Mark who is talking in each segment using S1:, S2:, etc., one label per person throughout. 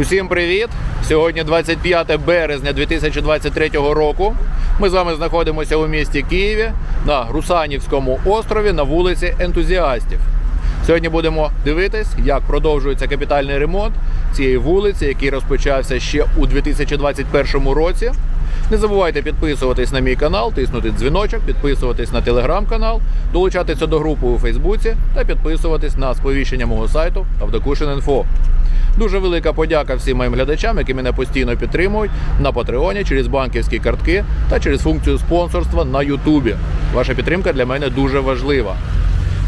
S1: Усім привіт! Сьогодні 25 березня 2023 року. Ми з вами знаходимося у місті Києві на Русанівському острові на вулиці Ентузіастів. Сьогодні будемо дивитись, як продовжується капітальний ремонт цієї вулиці, який розпочався ще у 2021 році. Не забувайте підписуватись на мій канал, тиснути дзвіночок, підписуватись на телеграм-канал, долучатися до групи у Фейсбуці та підписуватись на сповіщення мого сайту Авдокушин.Інфо. Дуже велика подяка всім моїм глядачам, які мене постійно підтримують на Патреоні через банківські картки та через функцію спонсорства на Ютубі. Ваша підтримка для мене дуже важлива.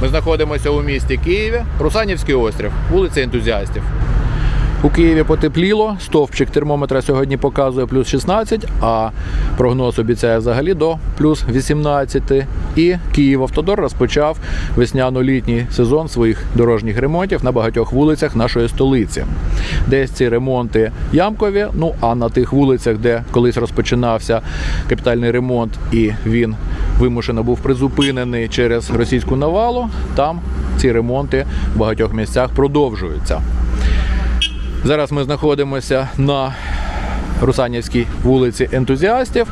S1: Ми знаходимося у місті Києві, Русанівський острів, вулиця ентузіастів. У Києві потепліло, стовпчик термометра сьогодні показує плюс 16, а прогноз обіцяє взагалі до плюс 18. І Київавтодор розпочав весняно-літній сезон своїх дорожніх ремонтів на багатьох вулицях нашої столиці. Десь ці ремонти ямкові. Ну а на тих вулицях, де колись розпочинався капітальний ремонт, і він вимушено був призупинений через російську навалу, там ці ремонти в багатьох місцях продовжуються. Зараз ми знаходимося на Русанівській вулиці ентузіастів,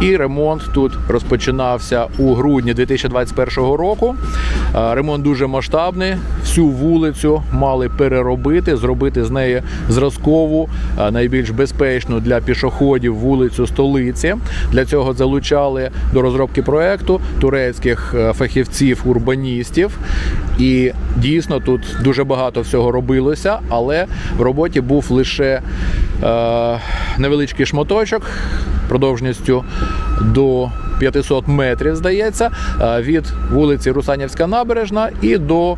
S1: і ремонт тут розпочинався у грудні 2021 року. Е, Ремонт дуже масштабний. Всю вулицю мали переробити, зробити з неї зразкову, е, найбільш безпечну для пішоходів вулицю столиці. Для цього залучали до розробки проекту турецьких е, фахівців-урбаністів. І дійсно тут дуже багато всього робилося, але в роботі був лише невеличкий шматочок продовжністю до 500 метрів, здається, е, від вулиці Русанівська набережна і до е,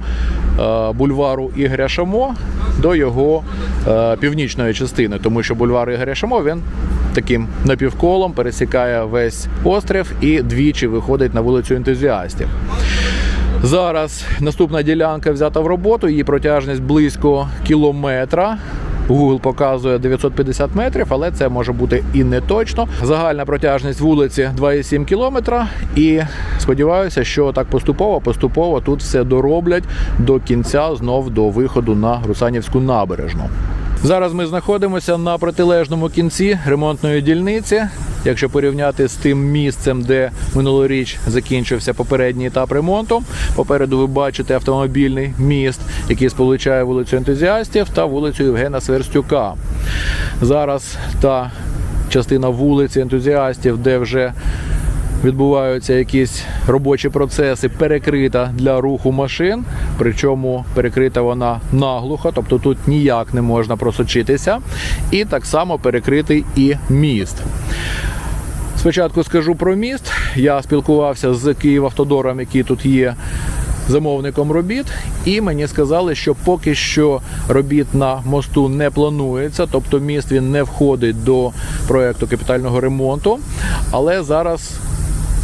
S1: бульвару Ігоря Шамо до його е, північної частини, тому що бульвар Ігоря Шамо він таким напівколом пересікає весь острів і двічі виходить на вулицю ентузіастів. Зараз наступна ділянка взята в роботу, її протяжність близько кілометра. Google показує 950 метрів, але це може бути і не точно. Загальна протяжність вулиці 2,7 кілометра. І сподіваюся, що так поступово, поступово тут все дороблять до кінця, знов до виходу на Русанівську набережну. Зараз ми знаходимося на протилежному кінці ремонтної дільниці. Якщо порівняти з тим місцем, де минулоріч закінчився попередній етап ремонту, попереду ви бачите автомобільний міст, який сполучає вулицю ентузіастів та вулицю Євгена Сверстюка. Зараз та частина вулиці ентузіастів, де вже відбуваються якісь робочі процеси, перекрита для руху машин. Причому перекрита вона наглухо, тобто тут ніяк не можна просочитися. І так само перекритий і міст. Спочатку скажу про міст. Я спілкувався з Київавтодором, який тут є замовником робіт, і мені сказали, що поки що робіт на мосту не планується, тобто міст він не входить до проекту капітального ремонту. Але зараз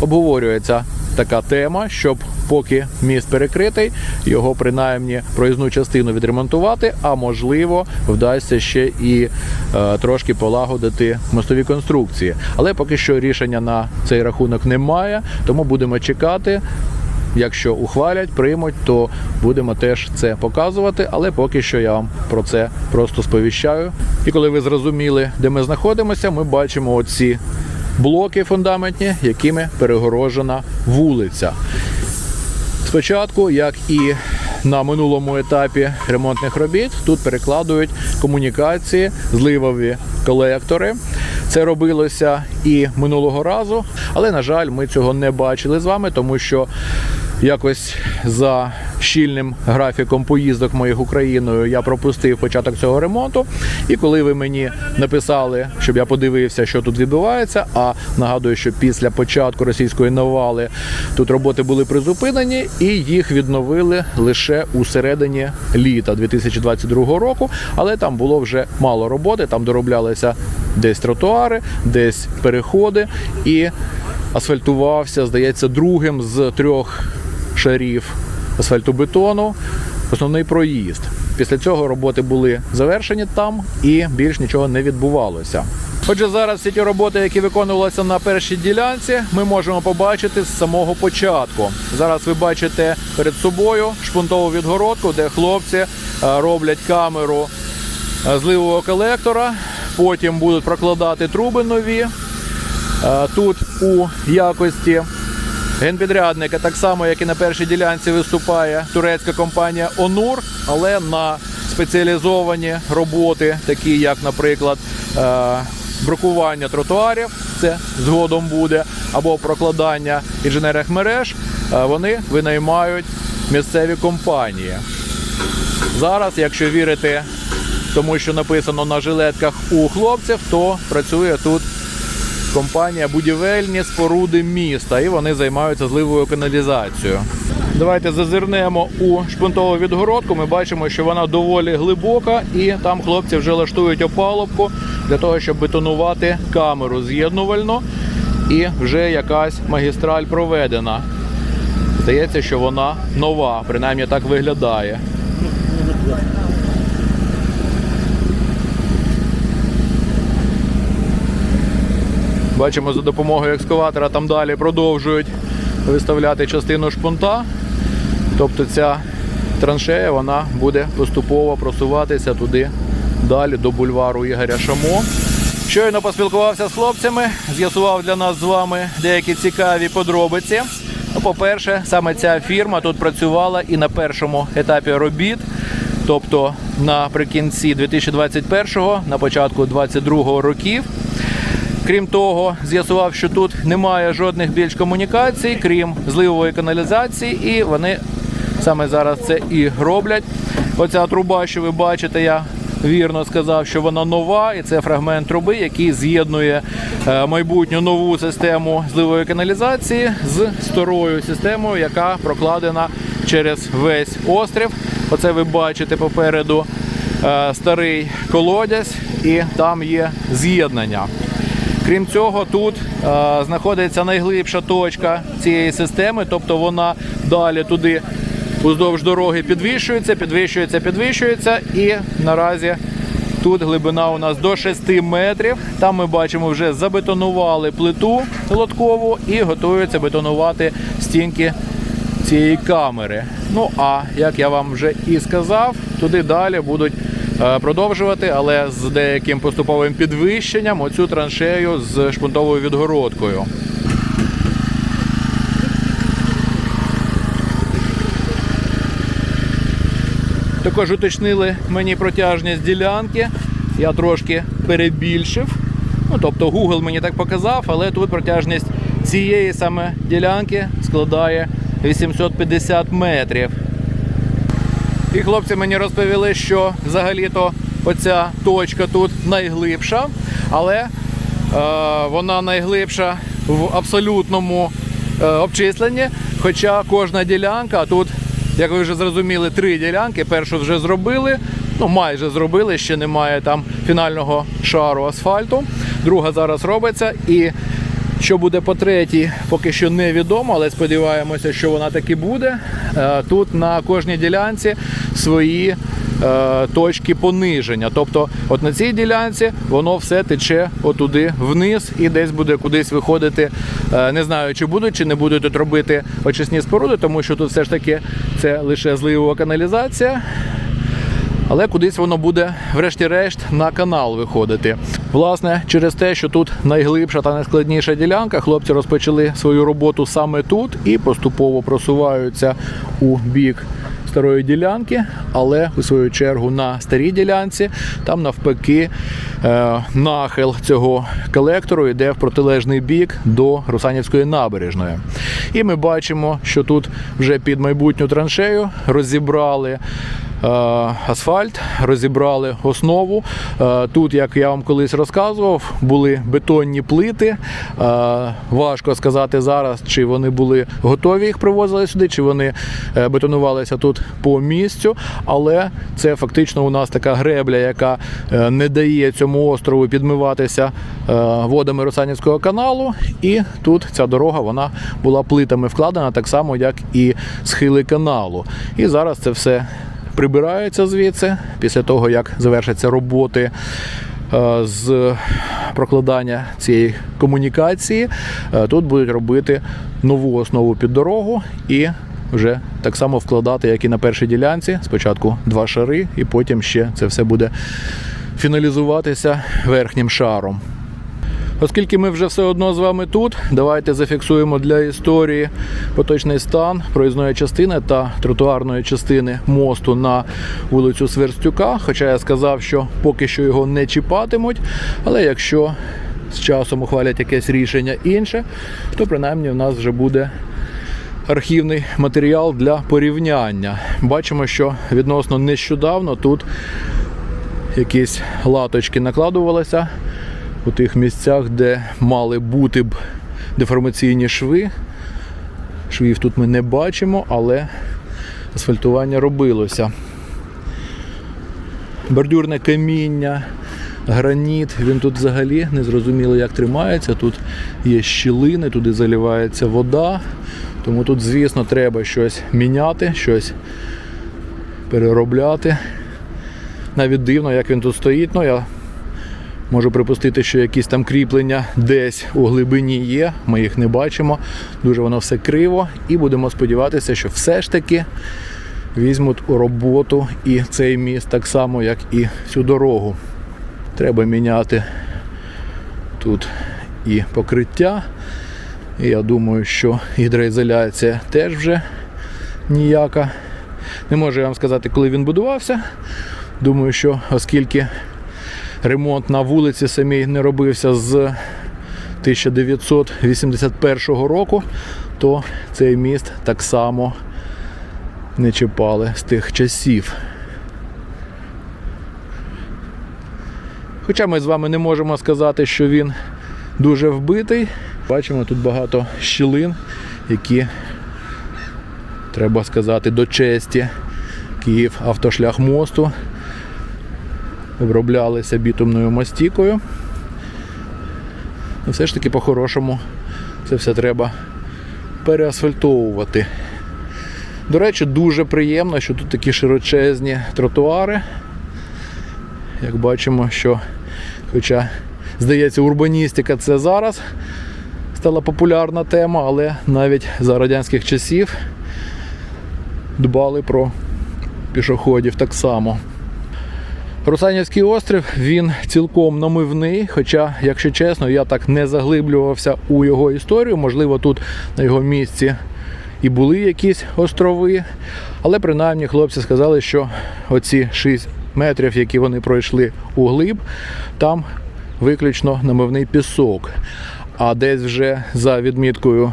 S1: обговорюється така тема, щоб поки міст перекритий, його принаймні проїзну частину відремонтувати, а можливо вдасться ще і е, трошки полагодити мостові конструкції. Але поки що рішення на цей рахунок немає, тому будемо чекати. Якщо ухвалять, приймуть, то будемо теж це показувати. Але поки що я вам про це просто сповіщаю. І коли ви зрозуміли, де ми знаходимося, ми бачимо оці блоки фундаментні, якими перегорожена вулиця. Спочатку, як і на минулому етапі ремонтних робіт, тут перекладують комунікації, зливові колектори. Це робилося і минулого разу, але на жаль, ми цього не бачили з вами, тому що якось за щільним графіком поїздок моїх Україною я пропустив початок цього ремонту. І коли ви мені написали, щоб я подивився, що тут відбувається, а нагадую, що після початку російської навали тут роботи були призупинені, і їх відновили лише у середині літа 2022 року. Але там було вже мало роботи, там дороблялися десь тротуари, десь переходи і асфальтувався, здається, другим з трьох шарів асфальтобетону, основний проїзд. Після цього роботи були завершені там і більш нічого не відбувалося. Отже, зараз всі ті роботи, які виконувалися на першій ділянці, ми можемо побачити з самого початку. Зараз ви бачите перед собою шпунтову відгородку, де хлопці е, роблять камеру е, зливового колектора. Потім будуть прокладати труби нові. Е, Тут у якості генпідрядника, так само як і на першій ділянці, виступає турецька компанія Онур, але на спеціалізовані роботи, такі як, наприклад, брукування тротуарів, це згодом буде, або прокладання інженерних мереж, е, вони винаймають місцеві компанії. Зараз, якщо вірити тому, що написано на жилетках у хлопців, то працює тут компанія будівельні споруди міста, і вони займаються зливовою каналізацією. Давайте зазирнемо у шпунтову відгородку. Ми бачимо, що вона доволі глибока, і там хлопці вже лаштують опалубку для того, щоб бетонувати камеру з'єднувально. І вже якась магістраль проведена. Здається, що вона нова, принаймні так виглядає. Бачимо, за допомогою екскаватора там далі продовжують виставляти частину шпунта. Тобто ця траншея вона буде поступово просуватися туди далі до бульвару Ігоря Шамо. Щойно поспілкувався з хлопцями, з'ясував для нас з вами деякі цікаві подробиці. Ну, По-перше, саме ця фірма тут працювала і на першому етапі робіт, тобто наприкінці 2021-го, на початку 2022 років. Крім того, з'ясував, що тут немає жодних більш комунікацій, крім зливової каналізації, і вони саме зараз це і роблять. Оця труба, що ви бачите, я вірно сказав, що вона нова, і це фрагмент труби, який з'єднує е, майбутню нову систему зливової каналізації з старою системою, яка прокладена через весь острів. Оце ви бачите попереду е, старий колодязь, і там є з'єднання. Крім цього, тут е, знаходиться найглибша точка цієї системи, тобто вона далі туди уздовж дороги підвищується, підвищується, підвищується. І наразі тут глибина у нас до 6 метрів. Там ми бачимо, вже забетонували плиту лоткову і готуються бетонувати стінки цієї камери. Ну а як я вам вже і сказав, туди далі будуть е, продовжувати, але з деяким поступовим підвищенням оцю траншею з шпунтовою відгородкою. Також уточнили мені протяжність ділянки. Я трошки перебільшив. Ну, тобто Google мені так показав, але тут протяжність цієї саме ділянки складає 850 метрів. І хлопці мені розповіли, що взагалі-то оця точка тут найглибша, але е, вона найглибша в абсолютному е, обчисленні. Хоча кожна ділянка, тут, як ви вже зрозуміли, три ділянки. Першу вже зробили, ну майже зробили, ще немає там фінального шару асфальту. Друга зараз робиться. І що буде по третій, поки що невідомо, але сподіваємося, що вона таки буде. Е, Тут на кожній ділянці свої точки пониження. Тобто, от на цій ділянці воно все тече отуди вниз і десь буде кудись виходити. Е, Не знаю, чи будуть, чи не будуть тут робити очисні споруди, тому що тут все ж таки це лише зливова каналізація. Але кудись воно буде, врешті-решт, на канал виходити. Власне, через те, що тут найглибша та найскладніша ділянка, хлопці розпочали свою роботу саме тут і поступово просуваються у бік старої ділянки, але у свою чергу на старій ділянці там навпаки е, нахил цього колектору йде в протилежний бік до Русанівської набережної. І ми бачимо, що тут вже під майбутню траншею розібрали асфальт, розібрали основу. Е, Тут, як я вам колись розказував, були бетонні плити. Е, Важко сказати зараз, чи вони були готові, їх привозили сюди, чи вони е, бетонувалися тут по місцю. Але це фактично у нас така гребля, яка е, не дає цьому острову підмиватися е, водами Русанівського каналу. І тут ця дорога вона була плитами вкладена, так само, як і схили каналу. І зараз це все прибирається звідси після того, як завершаться роботи. е, З прокладання цієї комунікації е, тут будуть робити нову основу під дорогу і вже так само вкладати, як і на першій ділянці. Спочатку два шари, і потім ще це все буде фіналізуватися верхнім шаром. Оскільки ми вже все одно з вами тут, давайте зафіксуємо для історії поточний стан проїзної частини та тротуарної частини мосту на вулицю Сверстюка. Хоча я сказав, що поки що його не чіпатимуть, але якщо з часом ухвалять якесь рішення інше, то принаймні в нас вже буде архівний матеріал для порівняння. Бачимо, що відносно нещодавно тут якісь латочки накладувалися у тих місцях, де мали бути б деформаційні шви. Швів тут ми не бачимо, але асфальтування робилося. Бордюрне каміння, граніт, він тут взагалі не зрозуміло, як тримається. Тут є щілини, туди заливається вода. Тому тут, звісно, треба щось міняти, щось переробляти. Навіть дивно, як він тут стоїть. Ну, я можу припустити, що якісь там кріплення десь у глибині є. Ми їх не бачимо. Дуже воно все криво. І будемо сподіватися, що все ж таки візьмуть у роботу і цей міст так само, як і всю дорогу. Треба міняти тут і покриття. І я думаю, що гідроізоляція теж вже ніяка. Не можу я вам сказати, коли він будувався. Думаю, що оскільки ремонт на вулиці самій не робився з 1981 року, то цей міст так само не чіпали з тих часів. Хоча ми з вами не можемо сказати, що він дуже вбитий. Бачимо тут багато щілин, які, треба сказати, до честі Київ автошлях мосту оброблялися бітумною мастікою. Ну, Все ж таки, по-хорошому, це все треба переасфальтовувати. До речі, дуже приємно, що тут такі широчезні тротуари. Як бачимо, що, хоча, здається, урбаністика це зараз стала популярна тема, але навіть за радянських часів дбали про пішоходів так само. Русанівський острів він цілком намивний. Хоча, якщо чесно, я так не заглиблювався у його історію. Можливо, тут на його місці і були якісь острови. Але принаймні хлопці сказали, що оці 6 метрів, які вони пройшли у глиб, там виключно намивний пісок. А десь вже за відміткою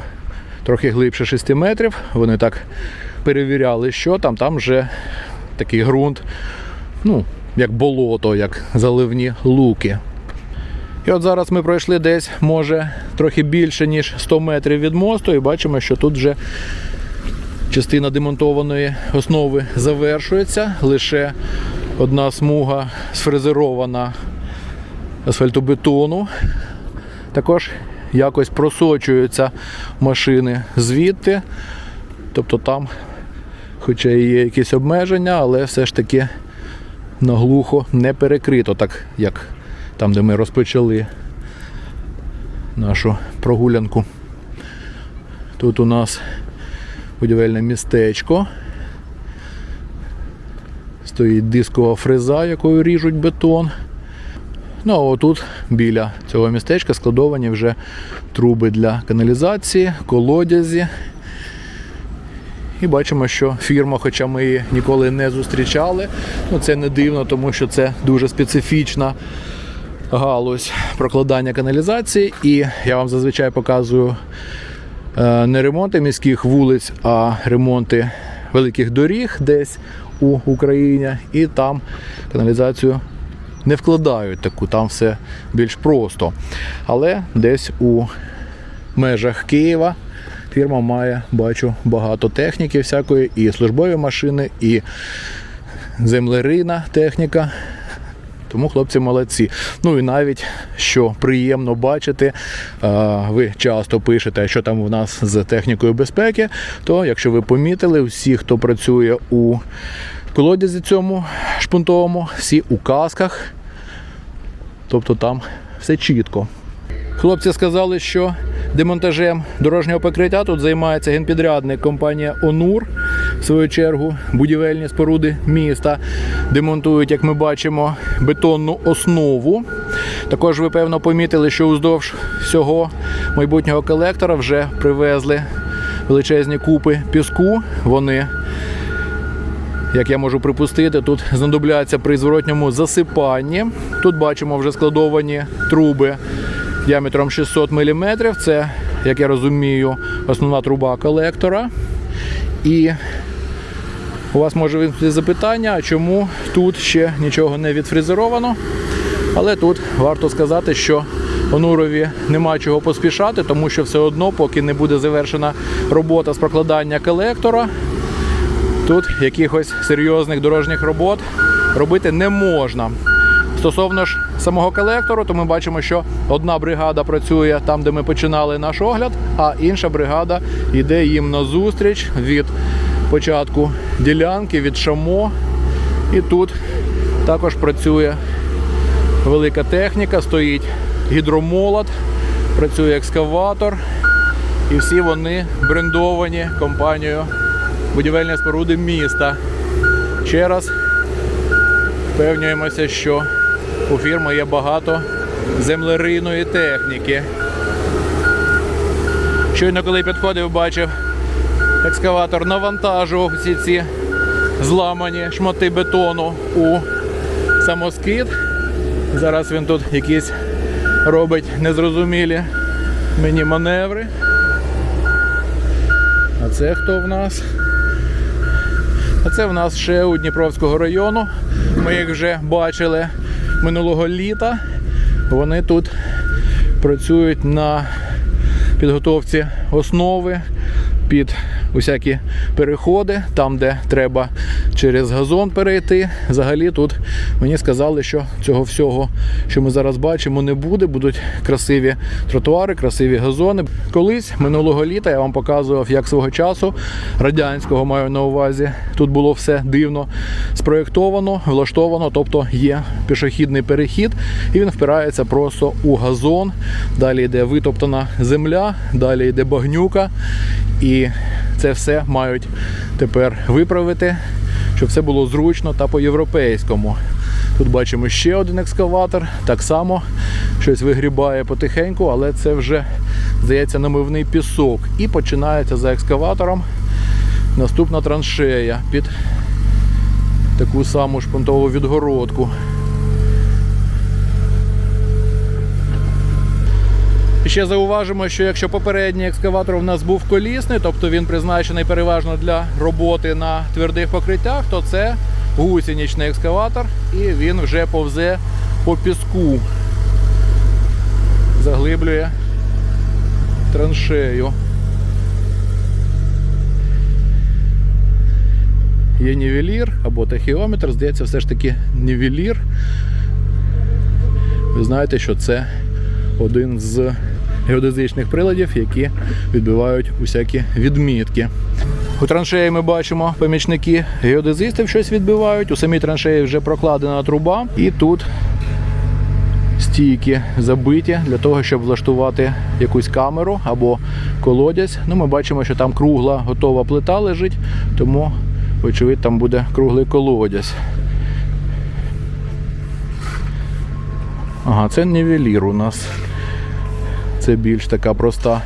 S1: трохи глибше 6 метрів, вони так перевіряли, що там, там вже такий ґрунт, ну, як болото, як заливні луки. І от зараз ми пройшли десь, може, трохи більше, ніж 100 метрів від мосту, і бачимо, що тут вже частина демонтованої основи завершується. Лише одна смуга сфрезерована асфальтобетону. Також якось просочуються машини звідти. Тобто там, хоча і є якісь обмеження, але все ж таки наглухо не перекрито, так як там, де ми розпочали нашу прогулянку. Тут у нас будівельне містечко. Стоїть дискова фреза, якою ріжуть бетон. Ну а отут біля цього містечка складовані вже труби для каналізації, колодязі. І бачимо, що фірма, хоча ми її ніколи не зустрічали, ну це не дивно, тому що це дуже специфічна галузь прокладання каналізації. І я вам зазвичай показую е, не ремонти міських вулиць, а ремонти великих доріг десь у Україні. І там каналізацію не вкладають таку, там все більш просто. Але десь у межах Києва фірма має, бачу, багато техніки всякої, і службові машини, і землерина техніка. Тому хлопці молодці. Ну і навіть що приємно бачити, ви часто пишете, що там у нас з технікою безпеки. То, якщо ви помітили, всі, хто працює у колодязі цьому шпунтовому, всі у касках. Тобто там все чітко. Хлопці сказали, що демонтажем дорожнього покриття тут займається генпідрядник компанія Онур. В свою чергу будівельні споруди міста демонтують, як ми бачимо, бетонну основу. Також ви певно помітили, що уздовж всього майбутнього колектора вже привезли величезні купи піску. Вони як я можу припустити, тут знадобляться при зворотньому засипанні. Тут бачимо вже складовані труби діаметром 600 мм. Це, як я розумію, основна труба колектора. І у вас може виникнути запитання, чому тут ще нічого не відфрезеровано. Але тут варто сказати, що Онурові нема чого поспішати, тому що все одно, поки не буде завершена робота з прокладання колектора, тут якихось серйозних дорожніх робот робити не можна. Стосовно ж самого колектору, то ми бачимо, що одна бригада працює там, де ми починали наш огляд, а інша бригада йде їм на зустріч від початку ділянки, від шамо. І тут також працює велика техніка, стоїть гідромолот, працює екскаватор. І всі вони брендовані компанією будівельні споруди міста. Ще раз впевнюємося, що у фірми є багато землерийної техніки. Щойно, коли підходив, бачив, екскаватор навантажував всі ці зламані шмати бетону у самоскид. Зараз він тут якісь робить незрозумілі мені маневри. А це хто в нас? А це в нас ще у Дніпровського району. Ми їх вже бачили минулого літа. Вони тут працюють на підготовці основи під усякі переходи, там, де треба через газон перейти. Взагалі тут мені сказали, що цього всього, що ми зараз бачимо, не буде. Будуть красиві тротуари, красиві газони. Колись минулого літа я вам показував, як свого часу радянського маю на увазі. Тут було все дивно спроєктовано, влаштовано, тобто є пішохідний перехід, і він впирається просто у газон. Далі йде витоптана земля, далі йде багнюка. І це все мають тепер виправити, щоб все було зручно та по-європейському. Тут бачимо ще один екскаватор, так само щось вигрібає потихеньку, але це вже, здається, намивний пісок. І починається за екскаватором наступна траншея під таку саму шпунтову відгородку. Ще зауважимо, що якщо попередній екскаватор у нас був колісний, тобто він призначений переважно для роботи на твердих покриттях, то це гусеничний екскаватор і він вже повзе по піску, заглиблює траншею. Є нівелір або тахіометр, здається, все ж таки нівелір. Ви знаєте, що це один з геодезичних приладів, які відбивають усякі відмітки. У траншеї ми бачимо, помічники геодезистів щось відбивають. У самій траншеї вже прокладена труба, і тут стійки забиті для того, щоб влаштувати якусь камеру або колодязь. Ну, ми бачимо, що там кругла готова плита лежить, тому, вочевидь, там буде круглий колодязь. Ага, це нівелір у нас. Це більш така проста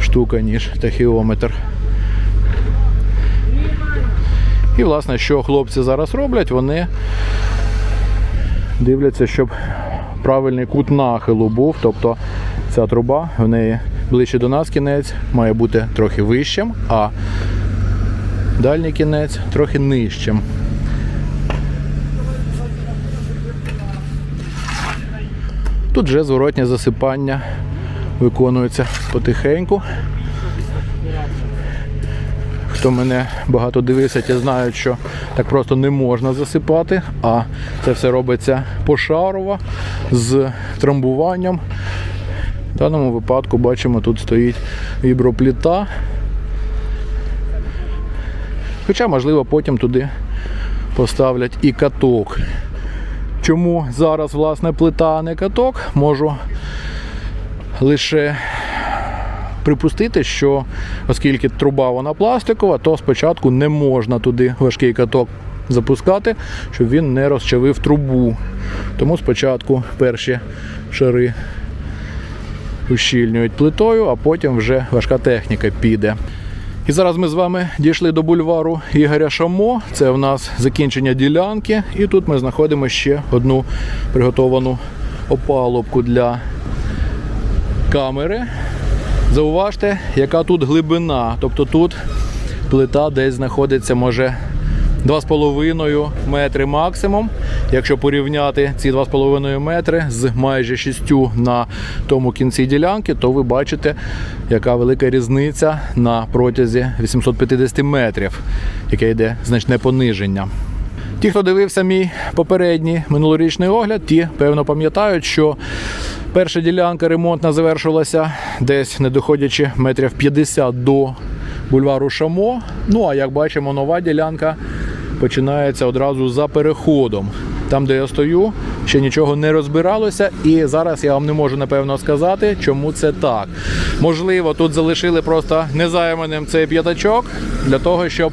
S1: штука, ніж тахіометр. І, власне, що хлопці зараз роблять, вони дивляться, щоб правильний кут нахилу був. Тобто ця труба в неї ближче до нас кінець має бути трохи вищим, а дальній кінець трохи нижчим. Тут вже зворотнє засипання виконується потихеньку. Хто мене багато дивився, ті знають, що так просто не можна засипати, а це все робиться пошарово з трамбуванням. В даному випадку бачимо, тут стоїть вібропліта. Хоча, можливо, потім туди поставлять і каток. Чому зараз власне плита, а не каток, можу лише припустити, що оскільки труба вона пластикова, то спочатку не можна туди важкий каток запускати, щоб він не розчавив трубу. Тому спочатку перші шари ущільнюють плитою, а потім вже важка техніка піде. І зараз ми з вами дійшли до бульвару Ігоря Шамо. Це в нас закінчення ділянки. І тут ми знаходимо ще одну приготовану опалубку для камери. Зауважте, яка тут глибина. Тобто тут плита десь знаходиться, може, 2,5 метри максимум. Якщо порівняти ці 2,5 метри з майже 6 на тому кінці ділянки, то ви бачите, яка велика різниця на протязі 850 метрів, яке йде значне пониження. Ті, хто дивився мій попередній минулорічний огляд, ті певно пам'ятають, що перша ділянка ремонтна завершилася десь не доходячи метрів 50 до бульвару Шамо. Ну а як бачимо, нова ділянка починається одразу за переходом. Там, де я стою, ще нічого не розбиралося, і зараз я вам не можу напевно сказати, чому це так. Можливо, тут залишили просто незайманим цей п'ятачок для того, щоб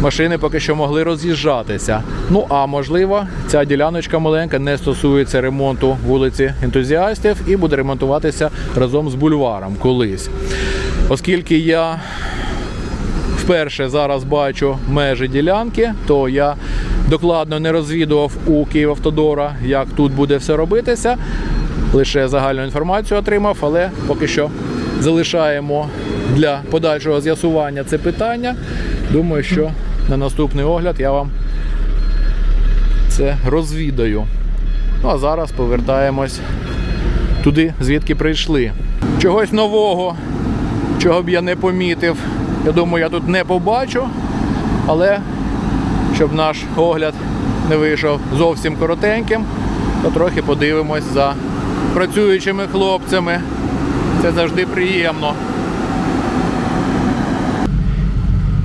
S1: машини поки що могли роз'їжджатися. Ну а можливо, ця діляночка маленька не стосується ремонту вулиці ентузіастів і буде ремонтуватися разом з бульваром колись. Оскільки я вперше зараз бачу межі ділянки, то я докладно не розвідував у Київавтодора, як тут буде все робитися. Лише загальну інформацію отримав, але поки що залишаємо для подальшого з'ясування це питання. Думаю, що на наступний огляд я вам це розвідаю. Ну а зараз повертаємось туди, звідки прийшли. Чогось нового, чого б я не помітив. Я думаю, я тут не побачу, але щоб наш огляд не вийшов зовсім коротеньким, то трохи подивимось за працюючими хлопцями. Це завжди приємно.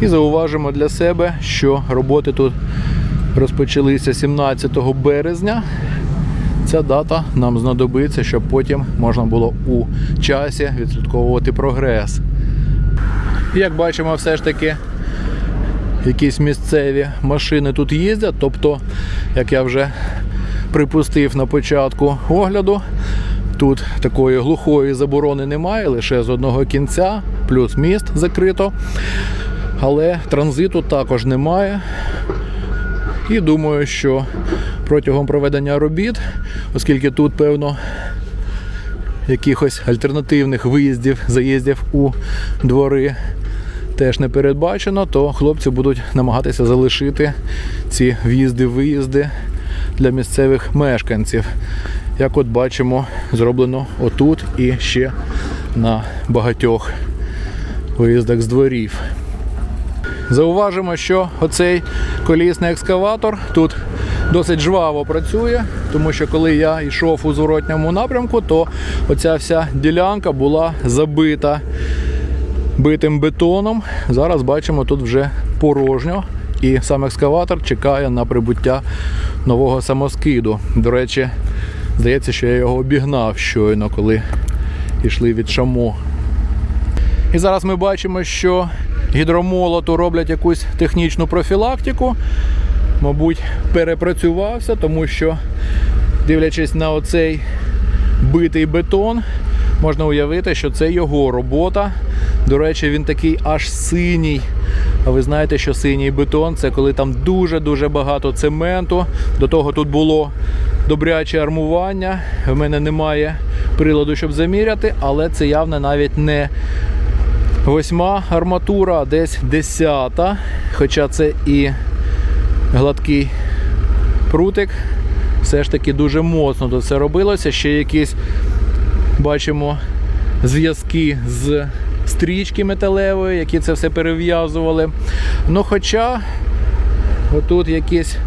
S1: І зауважимо для себе, що роботи тут розпочалися 17 березня. Ця дата нам знадобиться, щоб потім можна було у часі відслідковувати прогрес. Як бачимо, все ж таки якісь місцеві машини тут їздять. Тобто, як я вже припустив на початку огляду, тут такої глухої заборони немає, лише з одного кінця, плюс міст закрито. Але транзиту також немає. І думаю, що протягом проведення робіт, оскільки тут, певно, якихось альтернативних виїздів, заїздів у двори теж не передбачено, то хлопці будуть намагатися залишити ці в'їзди-виїзди для місцевих мешканців. Як от бачимо, зроблено отут і ще на багатьох виїздах з дворів. Зауважимо, що оцей колісний екскаватор тут досить жваво працює, тому що коли я йшов у зворотньому напрямку, то оця вся ділянка була забита битим бетоном. Зараз бачимо, тут вже порожньо. І сам екскаватор чекає на прибуття нового самоскиду. До речі, здається, що я його обігнав щойно, коли йшли від шамо. І зараз ми бачимо, що гідромолоту роблять якусь технічну профілактику. Мабуть, перепрацювався, тому що, дивлячись на оцей битий бетон, можна уявити, що це його робота. До речі, він такий аж синій. А ви знаєте, що синій бетон це коли там дуже-дуже багато цементу. До того тут було добряче армування. В мене немає приладу, щоб заміряти, але це явно навіть не восьма арматура, а десь десята. Хоча це і гладкий прутик. Все ж таки дуже моцно тут все робилося. Ще якісь бачимо зв'язки з стрічки металевої, які це все перев'язували. Ну, хоча отут якісь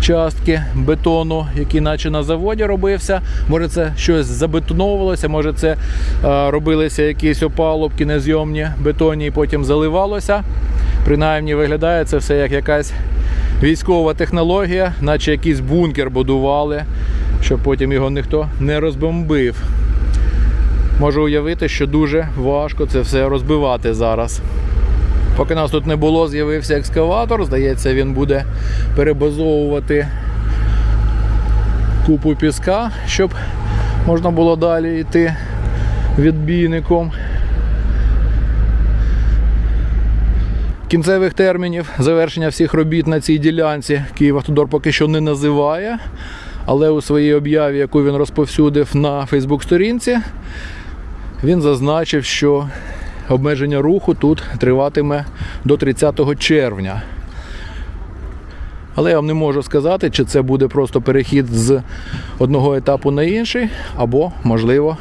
S1: частки бетону, який наче на заводі робився. Може це щось забетоновувалося, може це е, робилися якісь опалубки незйомні бетонні і потім заливалося. Принаймні виглядає це все як якась військова технологія, наче якийсь бункер будували, щоб потім його ніхто не розбомбив. Можу уявити, що дуже важко це все розбивати зараз. Поки нас тут не було, з'явився екскаватор. Здається, він буде перебазовувати купу піска, щоб можна було далі йти відбійником. Кінцевих термінів завершення всіх робіт на цій ділянці Київавтодор поки що не називає, але у своїй об'яві, яку він розповсюдив на Фейсбук-сторінці, він зазначив, що обмеження руху тут триватиме до 30 червня. Але я вам не можу сказати, чи це буде просто перехід з одного етапу на інший, або, можливо,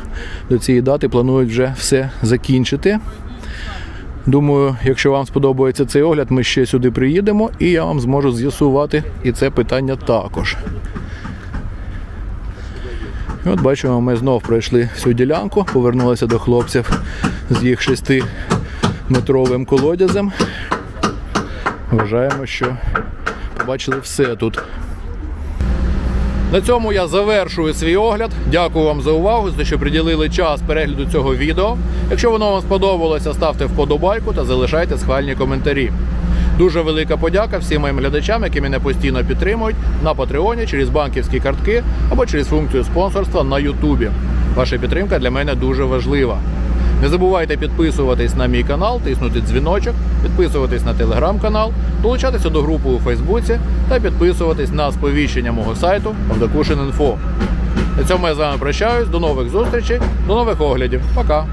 S1: до цієї дати планують вже все закінчити. Думаю, якщо вам сподобається цей огляд, ми ще сюди приїдемо і я вам зможу з'ясувати і це питання також. І от бачимо, ми знов пройшли всю ділянку, повернулися до хлопців з їх шестиметровим колодязем. Вважаємо, що побачили все тут. На цьому я завершую свій огляд. Дякую вам за увагу, за те, що приділили час перегляду цього відео. Якщо воно вам сподобалося, ставте вподобайку та залишайте схвальні коментарі. Дуже велика подяка всім моїм глядачам, які мене постійно підтримують на Патреоні через банківські картки або через функцію спонсорства на Ютубі. Ваша підтримка для мене дуже важлива. Не забувайте підписуватись на мій канал, тиснути дзвіночок, підписуватись на телеграм-канал, долучатися до групи у Фейсбуці та підписуватись на сповіщення мого сайту Авдокушин.Інфо. На цьому я з вами прощаюсь. До нових зустрічей, до нових оглядів. Пока!